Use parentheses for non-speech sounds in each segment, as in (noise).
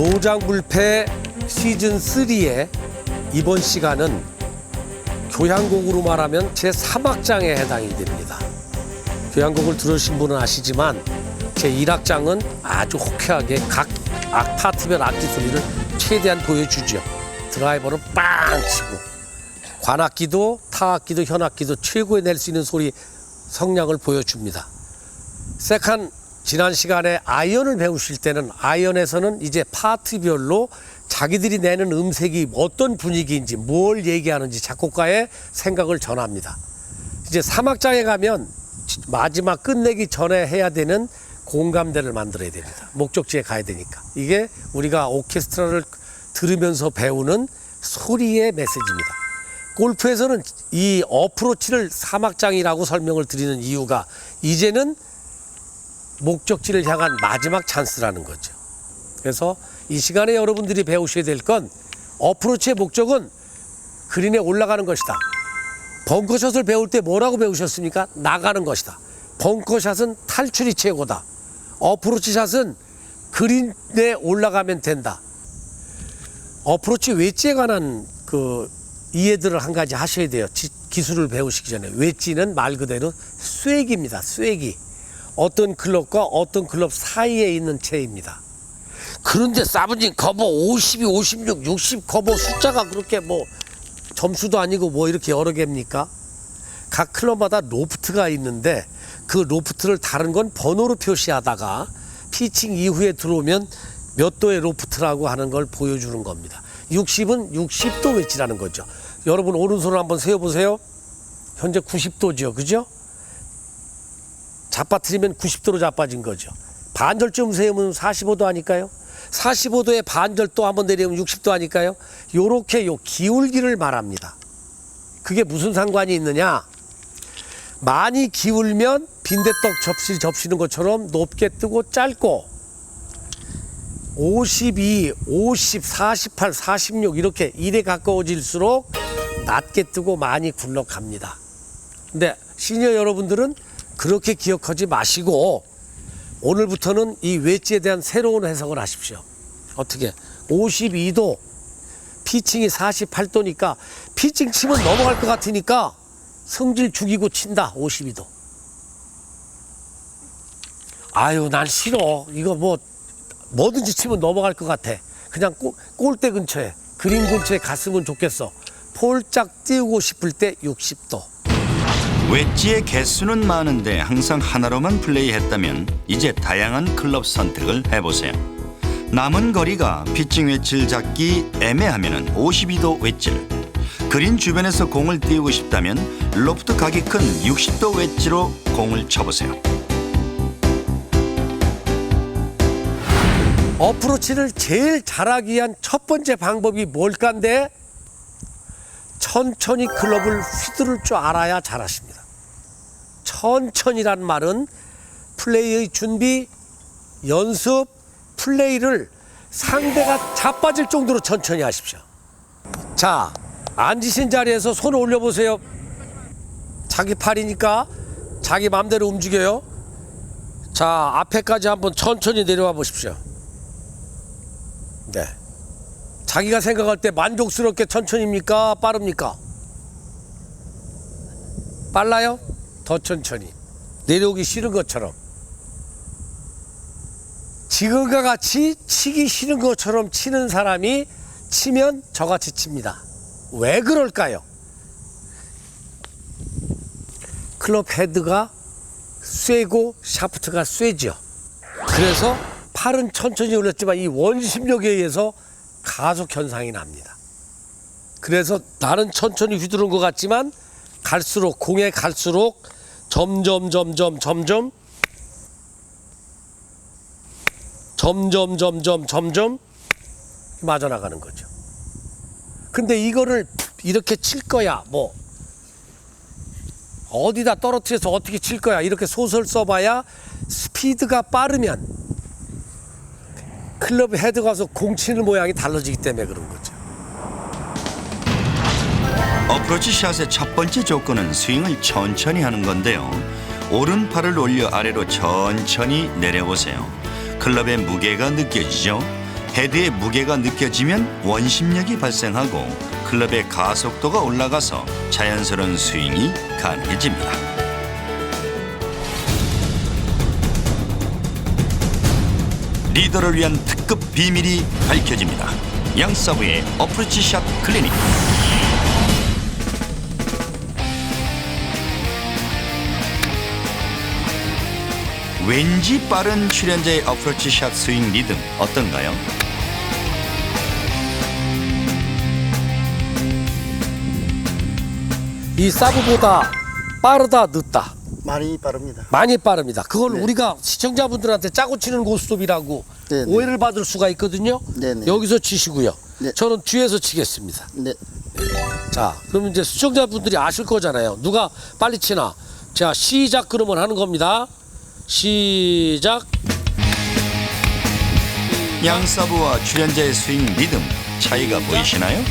노장불패 시즌 3의 이번 시간은 교향곡으로 말하면 제 3악장에 해당이 됩니다. 교향곡을 들으신 분은 아시지만 제 1악장은 아주 호쾌하게 각 악 파트별 악기 소리를 최대한 보여주죠. 드라이버는 빵 치고 관악기도 타악기도 현악기도 최고에 낼수 있는 소리 성량을 보여줍니다. 세컨 지난 시간에 아이언을 배우실 때는 아이언에서는 이제 파트별로 자기들이 내는 음색이 어떤 분위기인지 뭘 얘기하는지 작곡가의 생각을 전합니다. 이제 사막장에 가면 마지막 끝내기 전에 해야 되는 공감대를 만들어야 됩니다. 목적지에 가야 되니까. 이게 우리가 오케스트라를 들으면서 배우는 소리의 메시지입니다. 골프에서는 이 어프로치를 사막장이라고 설명을 드리는 이유가 이제는 목적지를 향한 마지막 찬스라는 거죠. 그래서 이 시간에 여러분들이 배우셔야 될 건 어프로치의 목적은 그린에 올라가는 것이다. 벙커샷을 배울 때 뭐라고 배우셨습니까? 나가는 것이다. 벙커샷은 탈출이 최고다. 어프로치 샷은 그린에 올라가면 된다. 어프로치 웨지에 관한 그 이해들을 한 가지 하셔야 돼요. 지- 기술을 배우시기 전에 웨지는 말 그대로 쐐기입니다. 쐐기. 어떤 클럽과 어떤 클럽 사이에 있는 채입니다. 그런데 사부님 커버 52, 56, 60 커버 숫자가 그렇게 뭐 점수도 아니고 뭐 이렇게 여러 개입니까? 각 클럽마다 로프트가 있는데 그 로프트를 다른 건 번호로 표시하다가 피칭 이후에 들어오면 몇 도의 로프트라고 하는 걸 보여주는 겁니다. 60은 60도 웨지라는 거죠. 여러분 오른손을 한번 세워보세요. 현재 90도죠. 그죠? 자빠뜨리면 90도로 자빠진 거죠. 반절쯤 세우면 45도 아닐까요? 45도에 반절 또 한번 내리면 60도 아닐까요? 요렇게 요 기울기를 말합니다. 그게 무슨 상관이 있느냐? 많이 기울면 빈대떡 접시 접시는 것처럼 높게 뜨고 짧고 52, 50, 48, 46 이렇게 1에 가까워질수록 낮게 뜨고 많이 굴러갑니다. 근데 시니어 여러분들은 그렇게 기억하지 마시고 오늘부터는 이 웨지에 대한 새로운 해석을 하십시오. 어떻게? 52도 피칭이 48도니까 피칭 치면 넘어갈 것 같으니까 성질 죽이고 친다. 52도. 아유, 난 싫어. 이거 뭐 뭐든지 치면 넘어갈 것 같아. 그냥 골, 골대 근처에 그린 근처에 갔으면 좋겠어. 폴짝 띄우고 싶을 때 60도. 웨지의 개수는 많은데 항상 하나로만 플레이했다면 이제 다양한 클럽 선택을 해보세요. 남은 거리가 피칭 웨지를 잡기 애매하면 52도 웨지를 그린 주변에서 공을 띄우고 싶다면 로프트 각이 큰 60도 웨지로 공을 쳐보세요. 어프로치를 제일 잘하기 위한 첫 번째 방법이 뭘까인데 천천히 클럽을 휘두를 줄 알아야 잘하십니다. 천천히란 말은 플레이의 준비, 연습, 플레이를 상대가 자빠질 정도로 천천히 하십시오. 자, 앉으신 자리에서 손을 올려보세요. 자기 팔이니까 자기 마음대로 움직여요. 자, 앞에까지 한번 천천히 내려와 보십시오. 네. 자기가 생각할 때 만족스럽게 천천히입니까? 빠릅니까? 빨라요? 더 천천히. 내려오기 싫은 것처럼. 지금과 같이 치기 싫은 것처럼 치는 사람이 치면 저같이 칩니다. 왜 그럴까요? 클럽 헤드가 쇠고 샤프트가 쇠죠. 그래서 팔은 천천히 올렸지만 이 원심력에 의해서 가속 현상이 납니다. 그래서 나는 천천히 휘두른 것 같지만 갈수록 공에 갈수록 점점 점점 점점 점점 점점 점점 맞아 나가는 거죠. 근데 이거를 이렇게 칠 거야 뭐 어디다 떨어뜨려서 어떻게 칠 거야 이렇게 소설 써봐야 스피드가 빠르면 클럽 헤드 가서 공 치는 모양이 달라지기 때문에 그런 거죠. 어프로치 샷의 첫 번째 조건은 스윙을 천천히 하는 건데요. 오른팔을 올려 아래로 천천히 내려보세요. 클럽의 무게가 느껴지죠? 헤드의 무게가 느껴지면 원심력이 발생하고 클럽의 가속도가 올라가서 자연스러운 스윙이 가능해집니다. 리더를 위한 특급 비밀이 밝혀집니다. 양서브의 어프로치 샷 클리닉. 왠지 빠른 출연자의 어프로치 샷 스윙 리듬 어떤가요? 이 사브보다 빠르다 늦다 많이 빠릅니다. 많이 빠릅니다. 그걸 네. 우리가 시청자분들한테 짜고 치는 고스톱이라고 네, 네. 오해를 받을 수가 있거든요. 네, 네. 여기서 치시고요. 네. 저는 뒤에서 치겠습니다. 네, 자, 그러면 이제 시청자분들이 아실 거잖아요. 누가 빨리 치나. 자, 시작 그러면 하는 겁니다. 시작. 양 서브와 출연자의 스윙 리듬 차이가 보이시나요?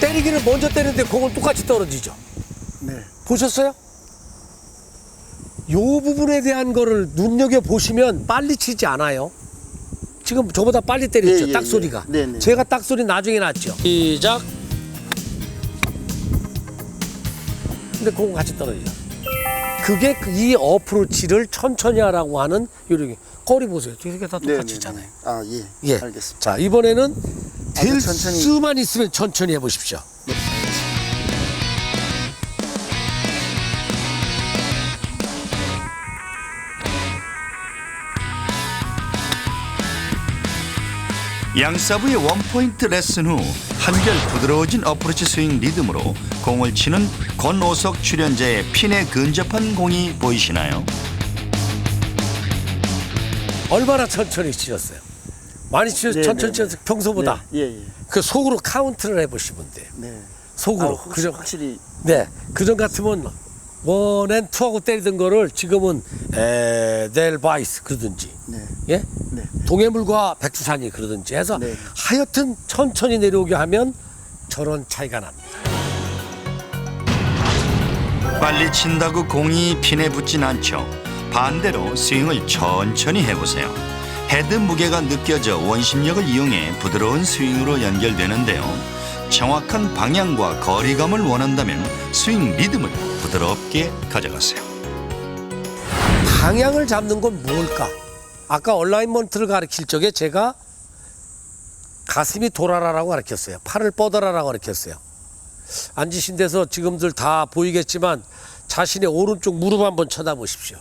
때리기를 먼저 때리는데 공은 똑같이 떨어지죠. 네, 보셨어요? 요 부분에 대한 거를 눈여겨 보시면 빨리 치지 않아요. 지금 저보다 빨리 때렸죠. 예, 예, 딱 예. 소리가. 네, 네. 제가 딱 소리 나중에 났죠. 시작. 근데 공은 같이 떨어지죠. 그게 그이 어프로치를 천천히 하라고 하는 요령이. 거리 보세요. 이게 다 네, 똑같이 네, 있잖아요. 네. 아, 예, 예. 알겠습니다. 자, 이번에는 될 아주 천천히. 수만 있으면 천천히 해보십시오. 네, 양 서브의 원포인트 레슨 후 한결 부드러워진 어프로치 스윙 리듬으로 공을 치는 권오석 출연자의 핀에 근접한 공이 보이시나요? 얼마나 천천히 치셨어요? 많이 치셨, 네, 천천히 네, 치셨어요? 평소보다. 네, 예, 예. 그 속으로 카운트를 해보시면 돼요. 네. 아, 속으로. 혹시 그전, 확실히 네. 그전 같으면 원앤 투하고 때리던 거를 지금은 에델바이스 그러든지. 네, 예? 네. 동해물과 백두산이 그러든지 해서 네. 하여튼 천천히 내려오게 하면 저런 차이가 납니다. 빨리 친다고 공이 핀에 붙진 않죠. 반대로 스윙을 천천히 해보세요. 헤드 무게가 느껴져 원심력을 이용해 부드러운 스윙으로 연결되는데요. 정확한 방향과 거리감을 원한다면 스윙 리듬을 부드럽게 가져가세요. 방향을 잡는 건 뭘까? 아까 얼라인먼트를 가르칠 적에 제가 가슴이 돌아라라고 가르쳤어요. 팔을 뻗어라라고 가르쳤어요. 앉으신 데서 지금들 다 보이겠지만 자신의 오른쪽 무릎 한번 쳐다보십시오.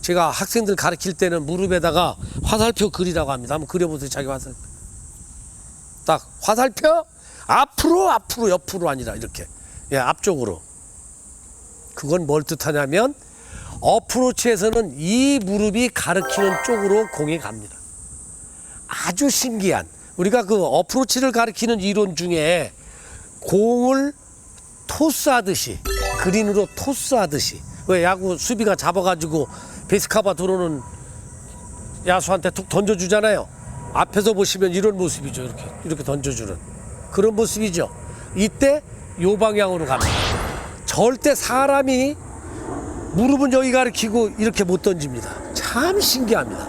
제가 학생들 가르칠 때는 무릎에다가 화살표 그리라고 합니다. 한번 그려보세요. 자기 화살표. 딱 화살표 앞으로 앞으로 옆으로 아니라 이렇게 예 앞쪽으로. 그건 뭘 뜻하냐면 어프로치에서는 이 무릎이 가리키는 쪽으로 공이 갑니다. 아주 신기한 우리가 그 어프로치를 가리키는 이론 중에 공을 토스하듯이 그린으로 토스하듯이 왜 야구 수비가 잡아가지고 베이스카바 들어오는 야수한테 툭 던져주잖아요. 앞에서 보시면 이런 모습이죠. 이렇게 이렇게 던져주는 그런 모습이죠. 이때 요 방향으로 갑니다. 절대 사람이 무릎은 여기 가리키고 이렇게 못 던집니다. 참 신기합니다.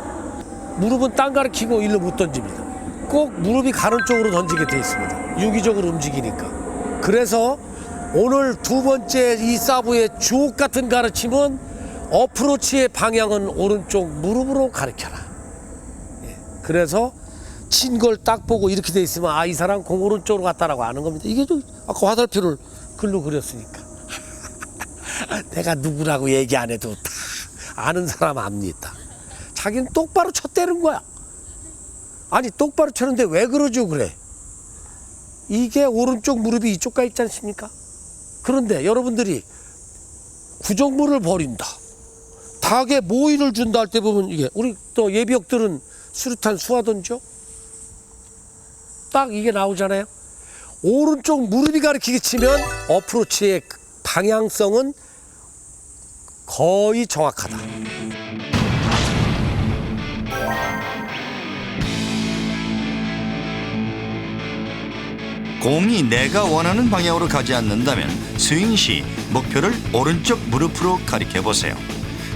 무릎은 땅 가리키고 일로 못 던집니다. 꼭 무릎이 가는 쪽으로 던지게 돼 있습니다. 유기적으로 움직이니까. 그래서 오늘 두 번째 이 사브의 주옥 같은 가르침은 어프로치의 방향은 오른쪽 무릎으로 가르쳐라. 예. 그래서 친 걸 딱 보고 이렇게 돼 있으면 아 이 사람 공 오른쪽으로 갔다라고 아는 겁니다. 이게 좀 아까 화살표를 글로 그렸으니까. (laughs) 내가 누구라고 얘기 안 해도 다 아는 사람 압니다. 자기는 똑바로 쳤다는 거야. 아니 똑바로 쳤는데 왜 그러죠 그래? 이게 오른쪽 무릎이 이쪽 가 있지 않습니까? 그런데 여러분들이 구정물을 버린다. 닭에 모이를 준다 할 때 보면 이게 우리 또 예비역들은 수류탄 쏘아던져. 딱 이게 나오잖아요. 오른쪽 무릎이 가리키게 치면 어프로치의 방향성은 거의 정확하다. 공이 내가 원하는 방향으로 가지 않는다면 스윙 시 목표를 오른쪽 무릎으로 가리켜 보세요.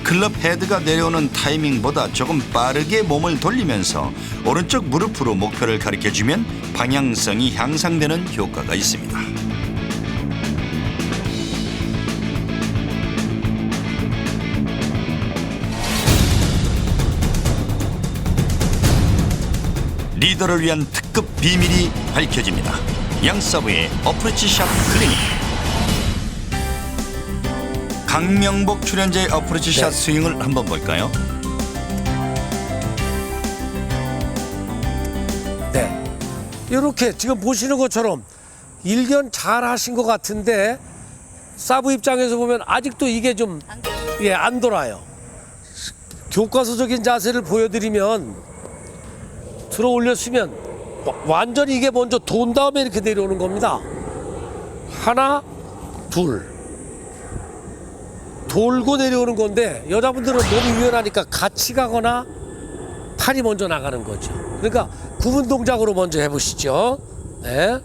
클럽 헤드가 내려오는 타이밍보다 조금 빠르게 몸을 돌리면서 오른쪽 무릎으로 목표를 가리켜주면 방향성이 향상되는 효과가 있습니다. 리더를 위한 특급 비밀이 밝혀집니다. 양서브의 어프로치 샷 클리닉. 강명복 출연자의 어프로치샷 네. 스윙을 한번 볼까요? 네. 이렇게 지금 보시는 것처럼 일견 잘 하신 것 같은데 사브 입장에서 보면 아직도 이게 좀 예, 안 돌아요. 교과서적인 자세를 보여드리면 들어 올렸으면 와- 완전히 이게 먼저 돈 다음에 이렇게 내려오는 겁니다. 하나, 둘. 돌고 내려오는 건데 여자분들은 몸이 유연하니까 같이 가거나 팔이 먼저 나가는 거죠. 그러니까 구분 동작으로 먼저 해보시죠. 네.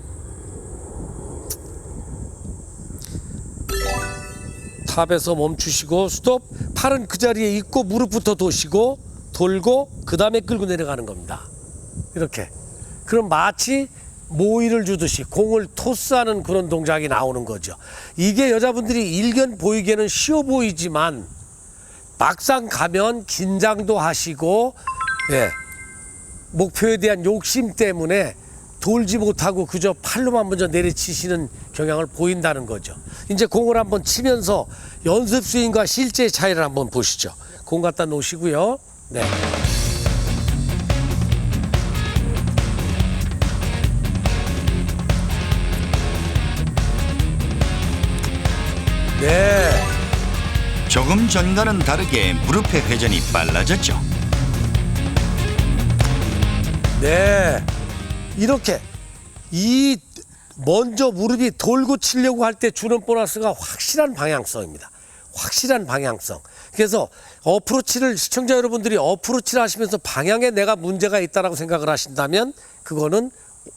탑에서 멈추시고 스톱. 팔은 그 자리에 있고 무릎부터 도시고 돌고 그 다음에 끌고 내려가는 겁니다. 이렇게. 그럼 마치 모이를 주듯이 공을 토스하는 그런 동작이 나오는 거죠. 이게 여자분들이 일견 보이기에는 쉬워 보이지만 막상 가면 긴장도 하시고 예. 목표에 대한 욕심 때문에 돌지 못하고 그저 팔로만 먼저 내리치시는 경향을 보인다는 거죠. 이제 공을 한번 치면서 연습 스윙과 실제 차이를 한번 보시죠. 공 갖다 놓으시고요. 네. 네. 조금 전과는 다르게 무릎의 회전이 빨라졌죠. 네. 이렇게 이 먼저 무릎이 돌고 치려고 할 때 주는 보너스가 확실한 방향성입니다. 확실한 방향성. 그래서 어프로치를 시청자 여러분들이 어프로치를 하시면서 방향에 내가 문제가 있다라고 생각을 하신다면 그거는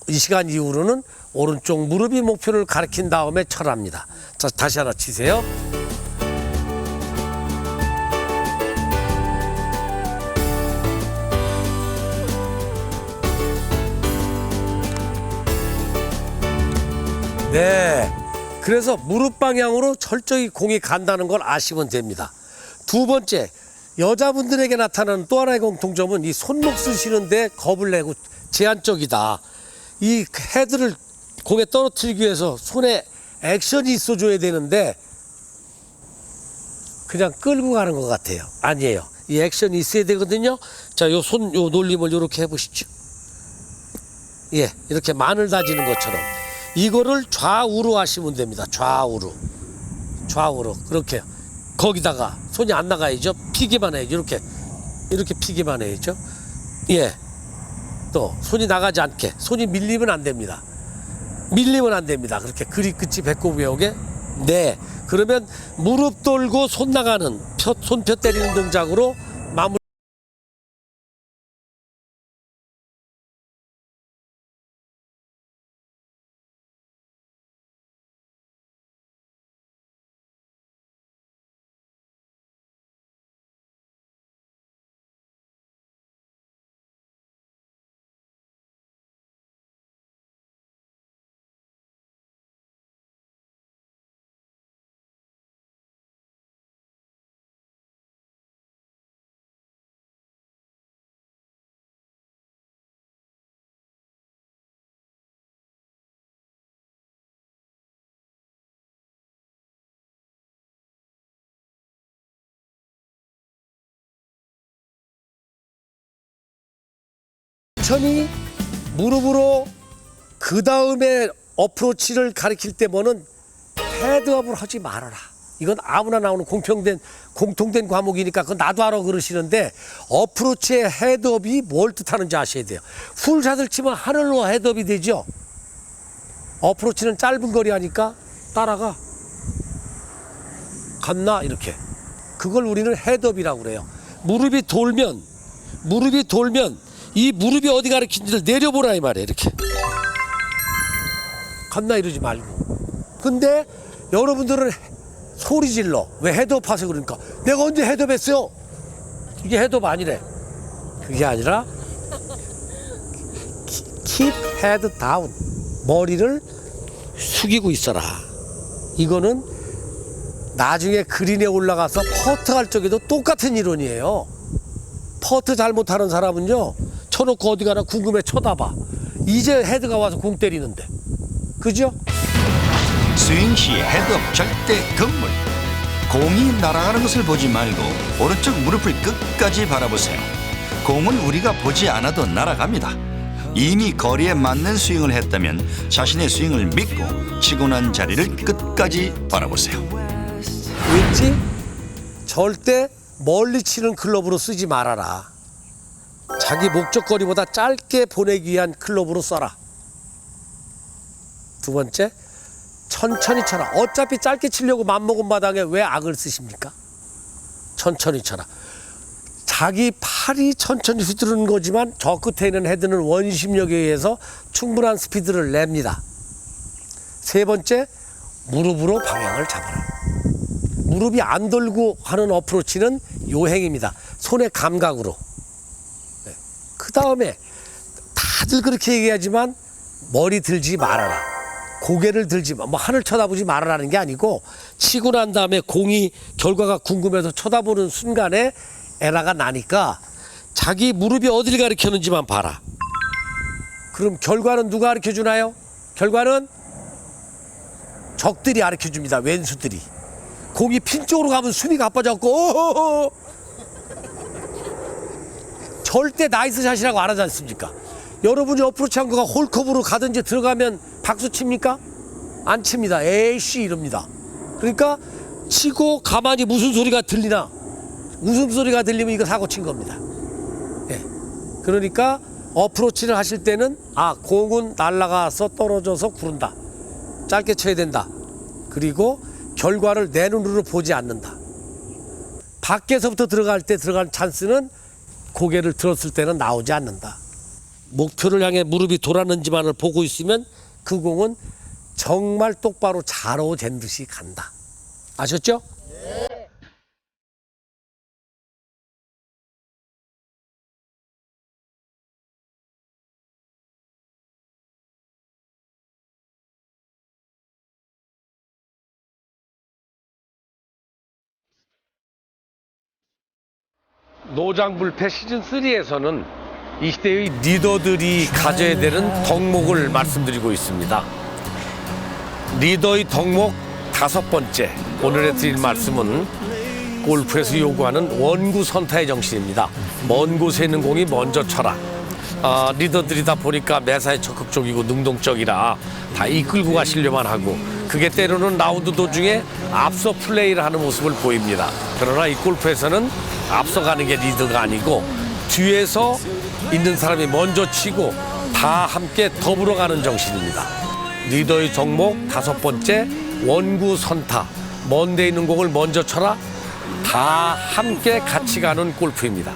이 시간 이후로는 오른쪽 무릎이 목표를 가리킨 다음에 철합니다. 자, 다시 하나 치세요. 네. 그래서 무릎 방향으로 철저히 공이 간다는 걸 아시면 됩니다. 두 번째, 여자분들에게 나타나는 또 하나의 공통점은 이 손목 쓰시는데 겁을 내고 제한적이다. 이 헤드를 공에 떨어뜨리기 위해서 손에 액션이 있어줘야 되는데 그냥 끌고 가는 것 같아요. 아니에요. 이 액션이 있어야 되거든요. 자, 요 손, 요 놀림을 이렇게 해보시죠. 예, 이렇게 마늘 다지는 것처럼 이거를 좌우로 하시면 됩니다. 좌우로, 좌우로 그렇게 거기다가 손이 안 나가야죠. 피기만 해야죠. 이렇게 이렇게 피기만 해야죠. 예, 또 손이 나가지 않게 손이 밀리면 안 됩니다. 밀리면 안 됩니다. 그렇게 그리 끝이 배꼽 외우게. 네. 그러면 무릎 돌고 손 나가는 펴, 손 펴 때리는 동작으로 마무리. 천천히 무릎으로 그 다음에 어프로치를 가리킬 때 뭐는 헤드업을 하지 말아라. 이건 아무나 나오는 공평된 공통된 과목이니까 그건 나도 알아 그러시는데 어프로치의 헤드업이 뭘 뜻하는지 아셔야 돼요. 풀샷을 치면 하늘로 헤드업이 되죠. 어프로치는 짧은 거리 하니까 따라가 갔나 이렇게 그걸 우리는 헤드업이라고 그래요. 무릎이 돌면 무릎이 돌면 이 무릎이 어디 가리킨지를 내려보라 이 말이에요. 이렇게 갔나 이러지 말고. 근데 여러분들은 소리 질러. 왜 헤드업 하세요? 그러니까 내가 언제 헤드업 했어요? 이게 헤드업 아니래. 그게 아니라 keep head down. 머리를 숙이고 있어라. 이거는 나중에 그린에 올라가서 퍼트 할 적에도 똑같은 이론이에요. 퍼트 잘못하는 사람은요, 쳐놓고 어디 가나 궁금해 쳐다봐. 이제 헤드가 와서 공 때리는데. 그죠? 스윙 시 헤드업 절대 금물. 공이 날아가는 것을 보지 말고 오른쪽 무릎을 끝까지 바라보세요. 공은 우리가 보지 않아도 날아갑니다. 이미 거리에 맞는 스윙을 했다면 자신의 스윙을 믿고 치고 난 자리를 끝까지 바라보세요. 왠지 절대 멀리 치는 클럽으로 쓰지 말아라. 자기 목적거리보다 짧게 보내기 위한 클럽으로 써라. 두 번째, 천천히 쳐라. 어차피 짧게 치려고 맘먹은 마당에 왜 악을 쓰십니까? 천천히 쳐라. 자기 팔이 천천히 휘두르는 거지만 저 끝에 있는 헤드는 원심력에 의해서 충분한 스피드를 냅니다. 세 번째, 무릎으로 방향을 잡아라. 무릎이 안 돌고 하는 어프로치는 요행입니다. 손의 감각으로. 그 다음에 다들 그렇게 얘기하지만 머리 들지 말아라. 고개를 들지 마. 뭐 하늘 쳐다보지 말아라는 게 아니고 치고 난 다음에 공이 결과가 궁금해서 쳐다보는 순간에 에라가 나니까 자기 무릎이 어딜 가리켰는지만 봐라. 그럼 결과는 누가 가르쳐 주나요? 결과는 적들이 가르쳐 줍니다. 왼수들이. 공이 핀 쪽으로 가면 가빠졌고 오호호. 절대 나이스 샷이라고 안 하지 않습니까? 여러분이 어프로치 한 거가 홀컵으로 가든지 들어가면 박수 칩니까? 안 칩니다. 에이씨 이럽니다. 그러니까 치고 가만히 무슨 소리가 들리나 웃음소리가 들리면 이거 사고 친 겁니다. 예. 그러니까 어프로치를 하실 때는 아 공은 날아가서 떨어져서 구른다. 짧게 쳐야 된다. 그리고 결과를 내 눈으로 보지 않는다. 밖에서부터 들어갈 때 들어갈 찬스는 고개를 들었을 때는 나오지 않는다. 목표를 향해 무릎이 돌았는지만을 보고 있으면 그 공은 정말 똑바로 자로 잰 듯이 간다. 아셨죠? 노장불패 시즌 3에서는 이 시대의 리더들이 가져야 되는 덕목을 말씀드리고 있습니다. 리더의 덕목 다섯 번째 오늘의 드릴 말씀은 골프에서 요구하는 원구 선타의 정신입니다. 먼 곳에 있는 공이 먼저 쳐라. 아, 리더들이다 보니까 매사에 적극적이고 능동적이라 다 이끌고 가시려만 하고 그게 때로는 라운드 도중에 앞서 플레이를 하는 모습을 보입니다. 그러나 이 골프에서는 앞서가는 게 리더가 아니고 뒤에서 있는 사람이 먼저 치고 다 함께 더불어 가는 정신입니다. 리더의 종목 다섯 번째 원구 선타 먼데 있는 공을 먼저 쳐라 다 함께 같이 가는 골프입니다.